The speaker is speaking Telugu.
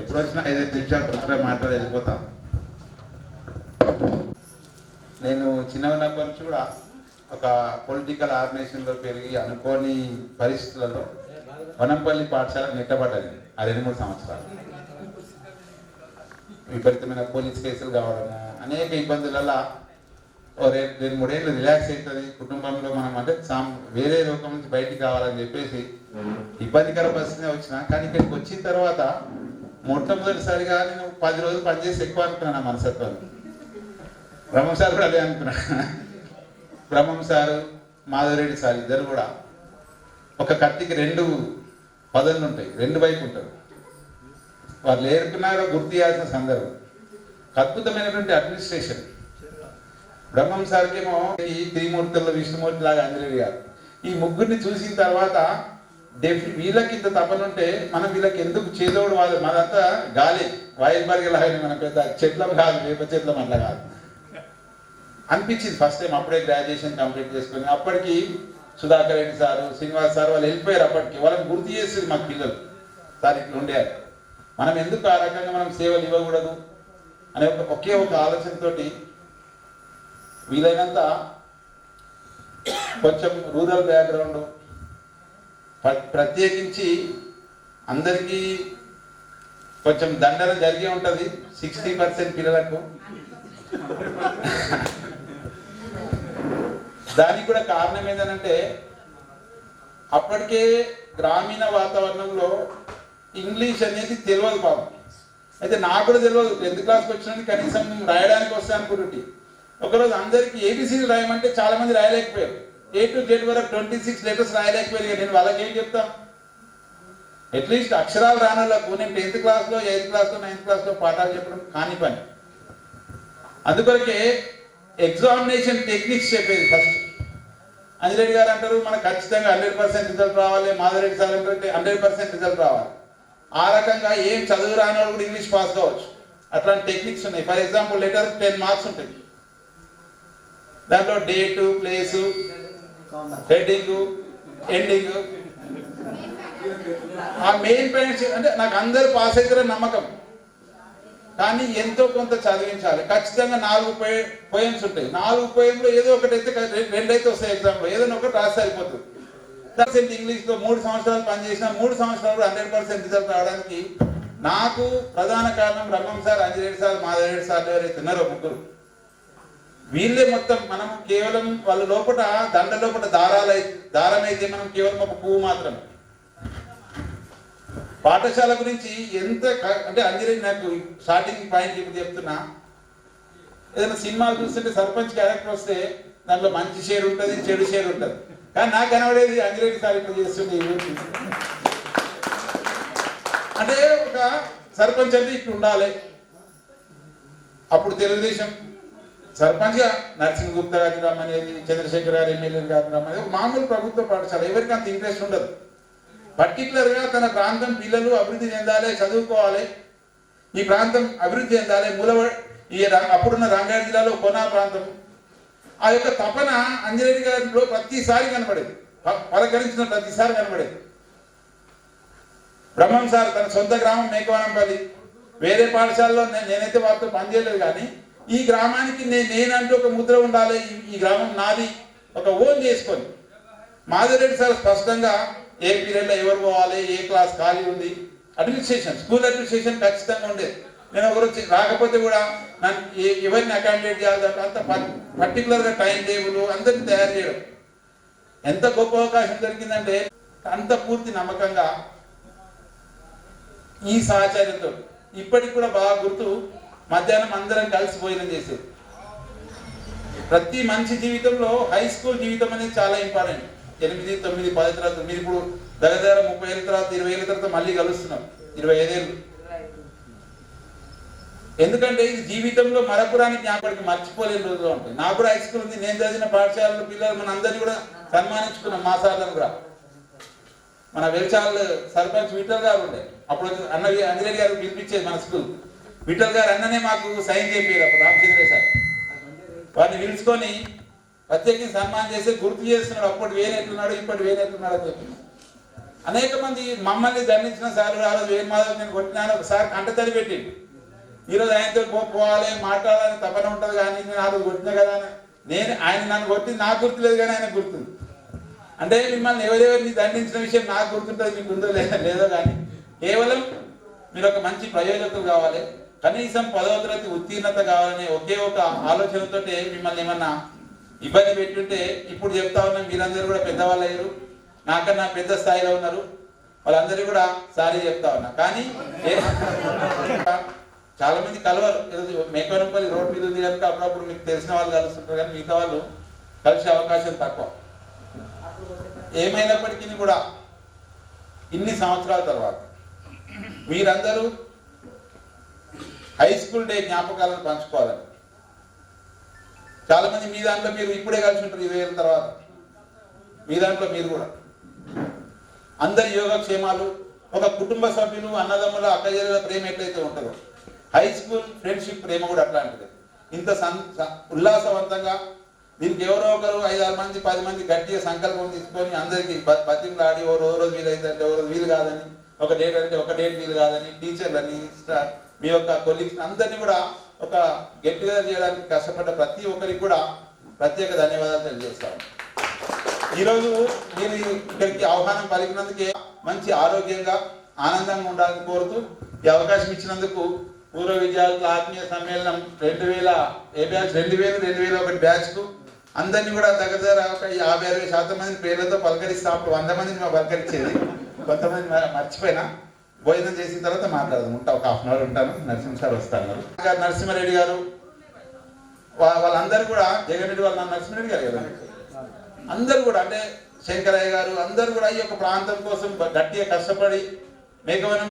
ఎప్పుడు వచ్చినా ఐదైదు నిమిషాలు కొత్తగా మాట్లాడి వెళ్ళిపోతాం. నేను చిన్న ఉన్నప్పటి నుంచి కూడా ఒక పొలిటికల్ ఆర్గనైజేషన్లో పెరిగి అనుకోని పరిస్థితులలో వనంపల్లి పాఠశాల నెట్టబడ్డది ఆ రెండు మూడు సంవత్సరాలు. విపరీతమైన పోలీస్ కేసులు కావడము అనేక ఇబ్బందులలో రెండు మూడేళ్ళు రిలాక్స్ అవుతుంది కుటుంబంలో మనం అంటే వేరే లోకం నుంచి బయటికి కావాలని చెప్పేసి ఇబ్బందికర పరిస్థితి వచ్చిన కానీ ఇక్కడికి వచ్చిన తర్వాత మొట్టమొదటిసారిగా నేను పది రోజులు పనిచేసి ఎక్కువ అనుకున్నాను నా మనసత్వం బ్రహ్మం సార్ కూడా అదే అనుకున్నా బ్రహ్మం సారు మాధవరెడ్డి సార్ ఇద్దరు కూడా ఒక కత్తికి రెండు పదవులు ఉంటాయి రెండు వైపు ఉంటారు. వాళ్ళు ఏరుకున్నారో గుర్తు చేయాల్సిన సందర్భం. అద్భుతమైనటువంటి అడ్మినిస్ట్రేషన్ బ్రహ్మం సార్కేమో ఈ త్రిమూర్తుల్లో విష్ణుమూర్తి లాగా అంజనేయుడు గారు ఈ ముగ్గురిని చూసిన తర్వాత డెఫి వీళ్ళకి ఇంత తపనుంటే మనం వీళ్ళకి ఎందుకు చేదోడు వాళ్ళు మనంతా గాలి వాయిల్బర్గ్ లాగా మన పెద్ద చెట్లం కాదు వేప చెట్లం అట్లా కాదు. అనిపించింది ఫస్ట్ టైం అప్పుడే గ్రాడ్యుయేషన్ కంప్లీట్ చేసుకుని అప్పటికి సుధాకర్ రెడ్డి సారు శ్రీనివాస్ సార్ వాళ్ళు వెళ్ళిపోయారు అప్పటికి. వాళ్ళని గుర్తు చేస్తుంది మాకు పిల్లలు. సార్ ఇట్లా ఉండేది మనం ఎందుకు ఆ రకంగా మనం సేవలు ఇవ్వకూడదు? అనే ఒక ఒకే ఒక ఆలోచనతోటి వీలైనంత కొంచెం రూరల్ బ్యాక్గ్రౌండ్ ప్రత్యేకించి అందరికీ కొంచెం దండన జరిగి ఉంటుంది. సిక్స్టీ పర్సెంట్ పిల్లలకు. దానికి కూడా కారణం ఏంటంటే అప్పటికే గ్రామీణ వాతావరణంలో ఇంగ్లీష్ అనేది తెలియదు పాపం. అయితే నాకు కూడా తెలియదు టెన్త్ క్లాస్కి వచ్చినందుకు కనీసం రాయడానికి వస్తే అనుకుంటుంటే ఒకరోజు అందరికి ఏబీసీలు రాయమంటే చాలా మంది రాయలేకపోయారు. ఏ టు జెడ్ వరకు ట్వంటీ సిక్స్ లెటర్స్ రాయలేకపోయారు నేను వాళ్ళకి ఏం చెప్తాం అట్లీస్ట్ అక్షరాలు రానోళ్ళకు నేను టెన్త్ క్లాస్లో ఎయిత్ క్లాస్లో నైన్త్ క్లాస్లో పాఠాలు చెప్పడం కాని పని. అందుకొరకే ఎగ్జామినేషన్ టెక్నిక్స్ చెప్పేది ఫస్ట్ అంజిరెడ్డి గారు అంటారు మనకు ఖచ్చితంగా హండ్రెడ్ పర్సెంట్ రిజల్ట్ రావాలి మాధవరెడ్డి సార్ అంటే హండ్రెడ్ పర్సెంట్ రిజల్ట్ రావాలి. ఆ రకంగా ఏం చదువు రాని వాళ్ళు కూడా ఇంగ్లీష్ పాస్ కావచ్చు. అట్లాంటి టెక్నిక్స్ ఉన్నాయి. For example letter ten marks ఉంటుంది దాంట్లో డేటు ప్లేసు హెడ్డింగ్ ఎండింగ్. ఆ మెయిన్ పాయింట్స్ అంటే నాకు అందరూ పాస్ అవుతారని నమ్మకం. కానీ ఎంతో కొంత చదివించాలి. ఖచ్చితంగా నాలుగు పోయమ్స్ ఉంటాయి. నాలుగు పోయంలో ఏదో ఒకటి అయితే రెండైతే వస్తాయి ఎగ్జామ్లో. ఏదైనా ఒకటి రాస్తే అయిపోతుంది పర్సెంట్ ఇంగ్లీష్లో మూడు సంవత్సరాలు పనిచేసిన మూడు సంవత్సరాలు హండ్రెడ్ పర్సెంట్ రిజల్ట్ రావడానికి నాకు ప్రధాన కారణం Brahmam sir Anjaneyudu sir Madhavareddy sir ఎవరైతే ఉన్నారో ముగ్గురు. వీళ్ళే మొత్తం మనం కేవలం వాళ్ళ లోపల దండ లోపల దారాలు దారం అయితే మనం కేవలం ఒక పువ్వు మాత్రం పాఠశాల గురించి ఎంత క- అంటే అంజలి నాకు స్టార్టింగ్ పాయింట్ ఇప్పుడు చెప్తున్నా. ఏదైనా సినిమాలు చూస్తుంటే సర్పంచ్ క్యారెక్టర్ వస్తే దాంట్లో మంచి షేర్ ఉంటుంది చెడు షేర్ ఉంటుంది. కానీ నాకు కనబడేది అంజలి సార్ ఇప్పుడు చేస్తుండే అంటే ఒక సర్పంచ్ అంటే ఇట్లా ఉండాలి. అప్పుడు తెలుగుదేశం సర్పంచ్గా నరసింహ గుప్తా గారి రమ్మనేది చంద్రశేఖర్ గారు ఎమ్మెల్యే గారు రమ్మనేది ఒక మామూలు ప్రభుత్వ పాఠశాల. ఎవరికి అంత ఇంట్రెస్ట్ ఉండదు. పర్టికులర్గా తన ప్రాంతం పిల్లలు అభివృద్ధి చెందాలి చదువుకోవాలి. ఈ ప్రాంతం అభివృద్ధి చెందాలి మూలవ ఈ రా- అప్పుడున్న రంగారెడ్డి జిల్లాలో కొనా ప్రాంతం. ఆ యొక్క తపన అంజనేయుడి గారిలో ప్రతిసారి కనబడేది. పలకరించిన ప్రతిసారి కనబడేది. బ్రహ్మం సార్ తన సొంత గ్రామం మేకవనంపల్లి. వేరే పాఠశాలలో నేనైతే వారితో పనిచేయలేదు కానీ ఈ గ్రామానికి నేను నేనంటూ ఒక ముద్ర ఉండాలి. ఈ- గ్రామం నాది. ఒక ఓన్ చేసుకొని. మాధురెడ్డి సార్ స్పష్టంగా ఏ పీరియడ్లో ఎవరు పోవాలి ఏ క్లాస్ ఖాళీ ఉంది? అడ్మినిస్ట్రేషన్ స్కూల్ అడ్మినిస్ట్రేషన్ ఖచ్చితంగా ఉండేది నేను ఒకరు వచ్చి రాకపోతే కూడా నన్ను ఎవరిని అకామిడేట్ చేయాలి అంత పర్టికులర్గా టైం టేబుల్ అందరినీ తయారు చేయడం. ఎంత గొప్ప అవకాశం దొరికిందంటే అంత పూర్తి నమ్మకంగా ఈ సహచర్యంతో ఇప్పటికి కూడా బాగా గుర్తు మధ్యాహ్నం అందరం కలిసి భోజనం చేసేది. ప్రతి మనిషి జీవితంలో హై స్కూల్ జీవితం అనేది చాలా ఇంపార్టెంట్. ఎనిమిది తొమ్మిది పది తర్వాత మీరు ఇప్పుడు దగ్గర దగ్గర ముప్పై ఏళ్ళ తర్వాత ఇరవై ఏళ్ళ తర్వాత మళ్ళీ కలుస్తున్నాం. ఇరవై ఐదేళ్ళు. ఎందుకంటే ఇది జీవితంలో మరపురాని జ్ఞాపడికి మర్చిపోలేని రోజులు ఉంటాయి. నాకు కూడా హై స్కూల్ ఉంది. నేను చదివిన పాఠశాలలో పిల్లలు మన అందరినీ కూడా సన్మానించుకున్నాం మా సార్లను కూడా. మన వెలిచాల సర్పంచ్ విఠల్ గారు ఉండే. అప్పుడు అన్న అంజనేయులు గారు పిలిపించేది మన స్కూల్. విఠల్ గారు అన్ననే మాకు సైన్ చేయించారు అప్పుడు రామచంద్ర సార్. వారిని పిలుచుకొని ప్రత్యేకించి సన్మానం చేసి గుర్తు చేస్తున్నాడు అప్పటి వేరేట్లున్నాడు ఇప్పటి వేరేట్లున్నాడు అని చెప్పి. అనేక మంది మమ్మల్ని దండించిన సార్ ఆ రోజు వేరు మాధవ్ నేను కొట్టినాను ఒకసారి కంట తడి పెట్టిండు. ఈరోజు ఆయనతో పోవాలి మాట్లాడాలని తపన ఉంటుంది కానీ నేను ఆ రోజు కొట్టినా కదా అని. నేను ఆయన నన్ను కొట్టింది నాకు గుర్తులేదు కానీ ఆయన గుర్తుంది అంటే మిమ్మల్ని ఎవరెవరిని దండించిన విషయం నాకు గుర్తుంటుంది మీకు ఉందో లేదో లేదో కానీ కేవలం మీరు ఒక మంచి ప్రయోజకులు కావాలి. కనీసం పదవ తరగతి ఉత్తీర్ణత కావాలనే ఒకే ఒక ఆలోచనతో మిమ్మల్ని ఏమన్నా ఇబ్బంది పెట్టుంటే ఇప్పుడు చెప్తా ఉన్నా మీరందరూ కూడా పెద్దవాళ్ళు అయ్యారు. నాకన్నా పెద్ద స్థాయిలో ఉన్నారు. వాళ్ళందరూ కూడా సారీ చెప్తా ఉన్నా. కానీ చాలా మంది కలవరు. ఈరోజు మేకవరంపల్లి రోడ్ మీద ఉంది కనుక అప్పుడప్పుడు మీకు తెలిసిన వాళ్ళు కలుస్తుంటారు కానీ మిగతా వాళ్ళు కలిసే అవకాశం తక్కువ. ఏమైనప్పటికీ కూడా ఇన్ని సంవత్సరాల తర్వాత మీరందరూ హై స్కూల్ డే జ్ఞాపకాలను పంచుకోవాలని చాలా మంది మీ దాంట్లో మీరు ఇప్పుడే కలిసి ఉంటారు ఇరవై ఏళ్ళ తర్వాత. మీ దాంట్లో మీరు కూడా. అందరి యోగక్షేమాలు ఒక కుటుంబ సభ్యులు అన్నదమ్ముల అక్కజల ప్రేమ ఎట్లయితే ఉంటుందో. హై స్కూల్ ఫ్రెండ్షిప్ ప్రేమ కూడా అట్లాంటిది. ఇంత సన్ స- ఉల్లాసవంతంగా దీనికి ఎవరో ఒకరు ఐదారు మంది పది మంది గట్టిగా సంకల్పం తీసుకొని అందరికి బతిమలాడి ఓ రోజు వీలైతే అంటే ఓ రోజు వీలు కాదని ఒక డేట్ అంటే ఒక డేట్ వీలు కాదని టీచర్లని స్టార్ మీ యొక్క కొలీగ్స్ అందరినీ కూడా ఒక గెట్ టుగెదర్ చేయడానికి కష్టపడ్డ ప్రతి ఒక్కరికి కూడా ప్రత్యేక ధన్యవాదాలు తెలియజేస్తాను ఈరోజు నేను ఇక్కడికి ఆహ్వానం పలికినందుకే మంచి ఆరోగ్యంగా ఆనందంగా ఉండాలని కోరుతూ ఈ అవకాశం ఇచ్చినందుకు పూర్వ విద్యార్థుల ఆత్మీయ సమ్మేళనం రెండు వేల ఏ బ్యాచ్? రెండు వేలు రెండు వేల ఒకటి బ్యాచ్కు అందరినీ కూడా దగ్గర దగ్గర ఒక యాభై అరవై శాతం మంది పేర్లతో పలకరిస్తాం అప్పుడు వంద మందిని మా పలకరించేది. కొంతమంది మర్చిపోయినా. భోజనం చేసిన తర్వాత మాట్లాడదాం. ఉంటా ఒక హాఫ్ అన్ అవర్ ఉంటాను. నరసింహ సార్ వస్తాను నరసింహారెడ్డి గారు వాళ్ళందరూ కూడా జగన్ రెడ్డి వాళ్ళ నరసింహారెడ్డి గారు కదా? అందరూ కూడా అంటే శంకరయ్య గారు అందరూ కూడా ఈ యొక్క ప్రాంతం కోసం గట్టిగా కష్టపడి మేకమైన